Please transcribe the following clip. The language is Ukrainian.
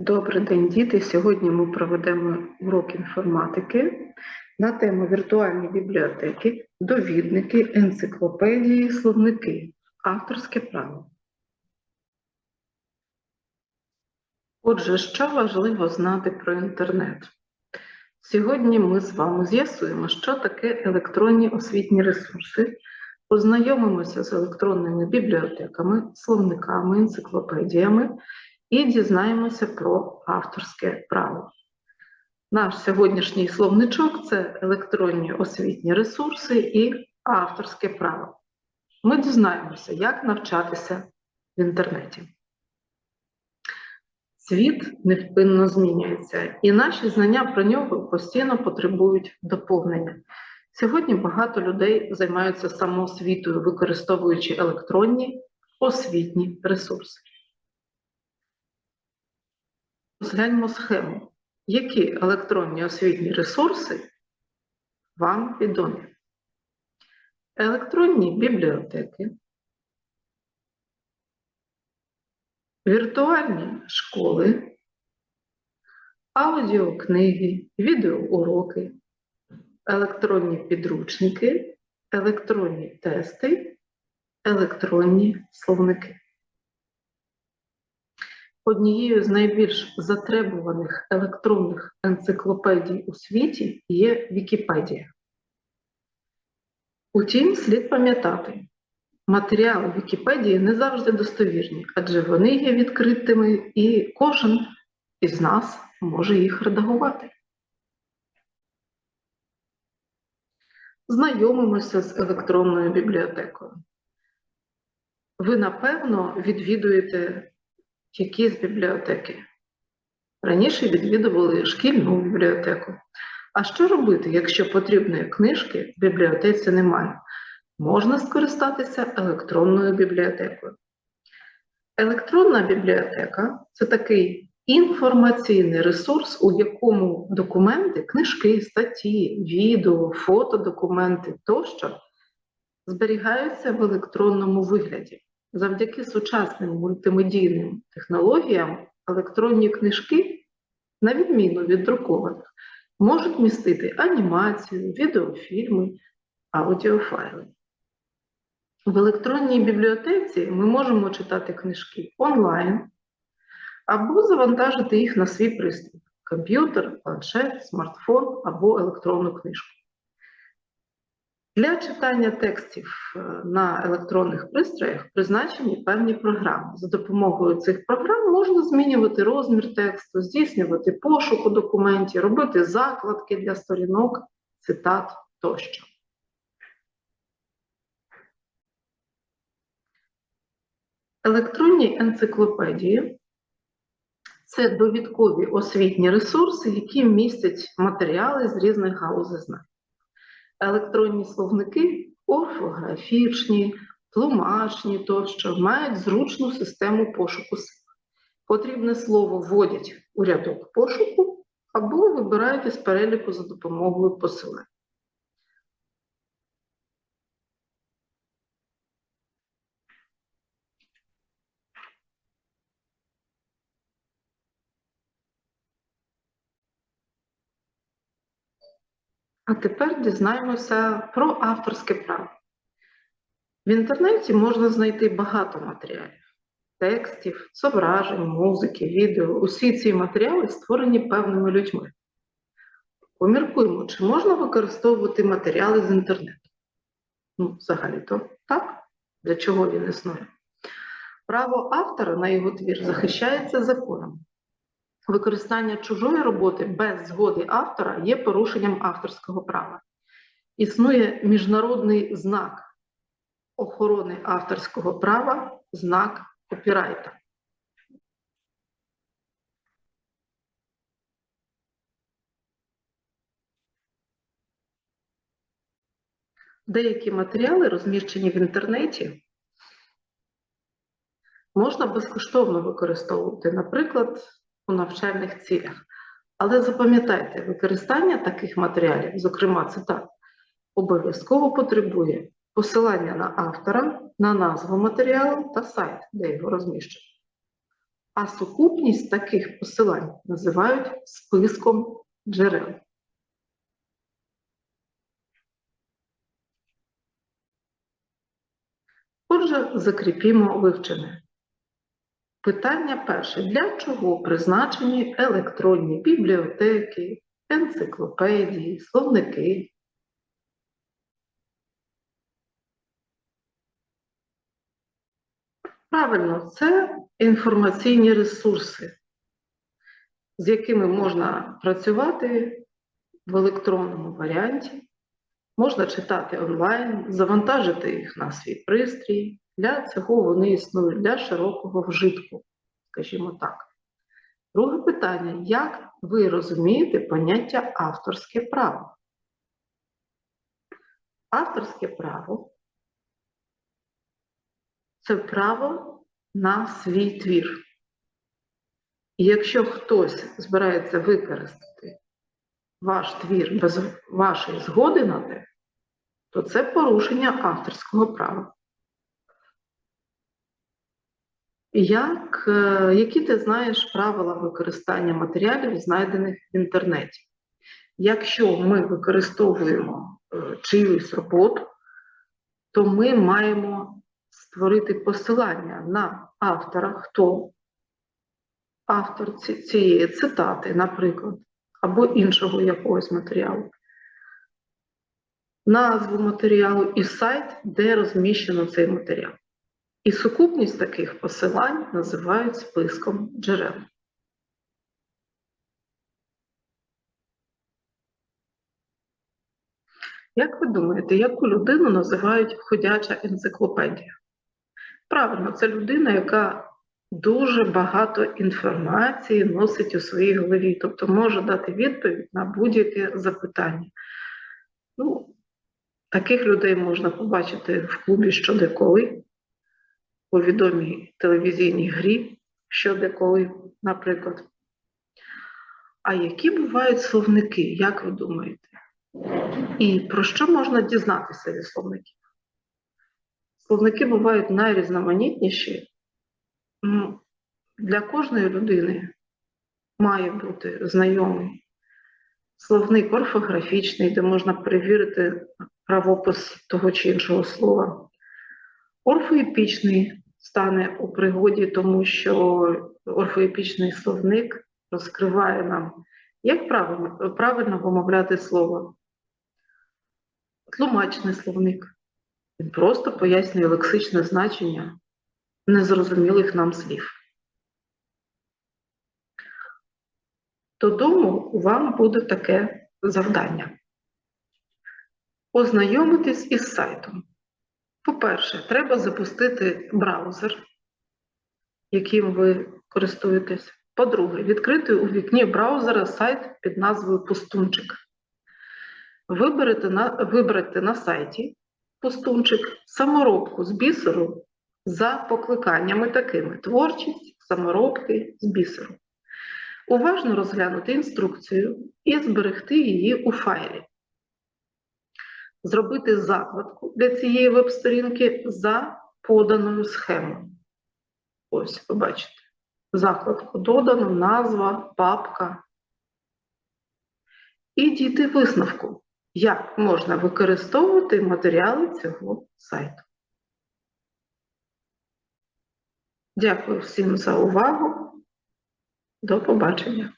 Добрий день, діти. Сьогодні ми проведемо урок інформатики на тему віртуальні бібліотеки, довідники, енциклопедії, словники, авторське право. Отже, що важливо знати про інтернет? Сьогодні ми з вами з'ясуємо, що таке електронні освітні ресурси, познайомимося з електронними бібліотеками, словниками, енциклопедіями і дізнаємося про авторське право. Наш сьогоднішній словничок це електронні освітні ресурси і авторське право. Ми дізнаємося, як навчатися в інтернеті. Світ невпинно змінюється, і наші знання про нього постійно потребують доповнення. Сьогодні багато людей займаються самоосвітою, використовуючи електронні освітні ресурси. Розгляньмо схему. Які електронні освітні ресурси вам відомі? Електронні бібліотеки, віртуальні школи, аудіокниги, відеоуроки, електронні підручники, електронні тести, електронні словники. Однією з найбільш затребуваних електронних енциклопедій у світі є Вікіпедія. Утім, слід пам'ятати, матеріали Вікіпедії не завжди достовірні, адже вони є відкритими і кожен із нас може їх редагувати. Знайомимося з електронною бібліотекою. Ви, напевно, відвідуєте якісь бібліотеки. Раніше відвідували шкільну бібліотеку. А що робити, якщо потрібної книжки в бібліотеці немає? Можна скористатися електронною бібліотекою. Електронна бібліотека це такий інформаційний ресурс, у якому документи, книжки, статті, відео, фотодокументи тощо зберігаються в електронному вигляді. Завдяки сучасним мультимедійним технологіям електронні книжки, на відміну від друкованих, можуть містити анімацію, відеофільми, аудіофайли. В електронній бібліотеці ми можемо читати книжки онлайн або завантажити їх на свій пристрій комп'ютер, планшет, смартфон або електронну книжку. Для читання текстів е, на електронних пристроях призначені певні програми. За допомогою цих програм можна змінювати розмір тексту, здійснювати пошук у документі, робити закладки для сторінок, цитат тощо. Електронні енциклопедії це довідкові освітні ресурси, які містять матеріали з різних галузей знань електронні словники орфографічні, тлумачні тощо мають зручну систему пошуку слів. Потрібне слово вводять у рядок пошуку або вибирають із переліку за допомогою посилань. А тепер дізнаємося про авторське право. В інтернеті можна знайти багато матеріалів, текстів, зображень, музики, відео. Усі ці матеріали створені певними людьми. Поміркуємо, чи можна використовувати матеріали з інтернету? Ну, взагалі-то так. Для чого він існує? Право автора на його твір захищається законом. Використання чужої роботи без згоди автора є порушенням авторського права. Існує міжнародний знак охорони авторського права, знак копірайта. Деякі матеріали, розміщені в інтернеті, можна безкоштовно використовувати, наприклад, у навчальних цілях. Але запам'ятайте, використання таких матеріалів, зокрема цитат, обов'язково потребує посилання на автора, на назву матеріалу та сайт, де його розміщено. а сукупність таких посилань називають списком джерел. Отже, закріпімо вивчене. Питання перше. Для чого призначені електронні бібліотеки, енциклопедії, словники? Правильно, це інформаційні ресурси, з якими можна працювати в електронному варіанті, можна читати онлайн, завантажити їх на свій пристрій. Для цього вони існують для широкого вжитку, скажімо так. Друге питання: як ви розумієте поняття авторське право? Авторське право це право на свій твір. І якщо хтось збирається використати ваш твір без вашої згоди на те, то це порушення авторського права. Як, е, які ти знаєш правила використання матеріалів, знайдених в інтернеті? Якщо ми використовуємо е, чиюсь роботу, то ми маємо створити посилання на автора, хто автор цієї цитати, наприклад, або іншого якогось матеріалу, назву матеріалу і сайт, де розміщено цей матеріал. І сукупність таких посилань називають списком джерел. Як ви думаєте, яку людину називають ходяча енциклопедія? Правильно, це людина, яка дуже багато інформації носить у своїй голові, тобто може дати відповідь на будь-яке запитання. Ну, таких людей можна побачити в клубі що де коли, у відомій телевізійній грі що де коли, наприклад. А які бувають словники, як ви думаєте? І про що можна дізнатися зі словників? Словники бувають найрізноманітніші. Для кожної людини має бути знайомий словник орфографічний, де можна перевірити правопис того чи іншого слова. Орфоепічний стане у пригоді, тому що орфоепічний словник розкриває нам, як правильно, правильно вимовляти слово. Тлумачний словник. Він просто пояснює лексичне значення незрозумілих нам слів. Додому вам буде таке завдання. Ознайомитись із сайтом. По-перше, треба запустити браузер, яким ви користуєтесь. По-друге, відкрити у вікні браузера сайт під назвою Пустунчик. Виберете на, виберете на сайті Пустунчик саморобку з бісеру за покликаннями такими: творчість, саморобки з бісеру. Уважно розглянути інструкцію і зберегти її у файлі. Зробити закладку для цієї веб-сторінки за поданою схемою. Ось, побачите. Закладку додано, назва, папка. І дійти висновку, як можна використовувати матеріали цього сайту. Дякую всім за увагу. До побачення.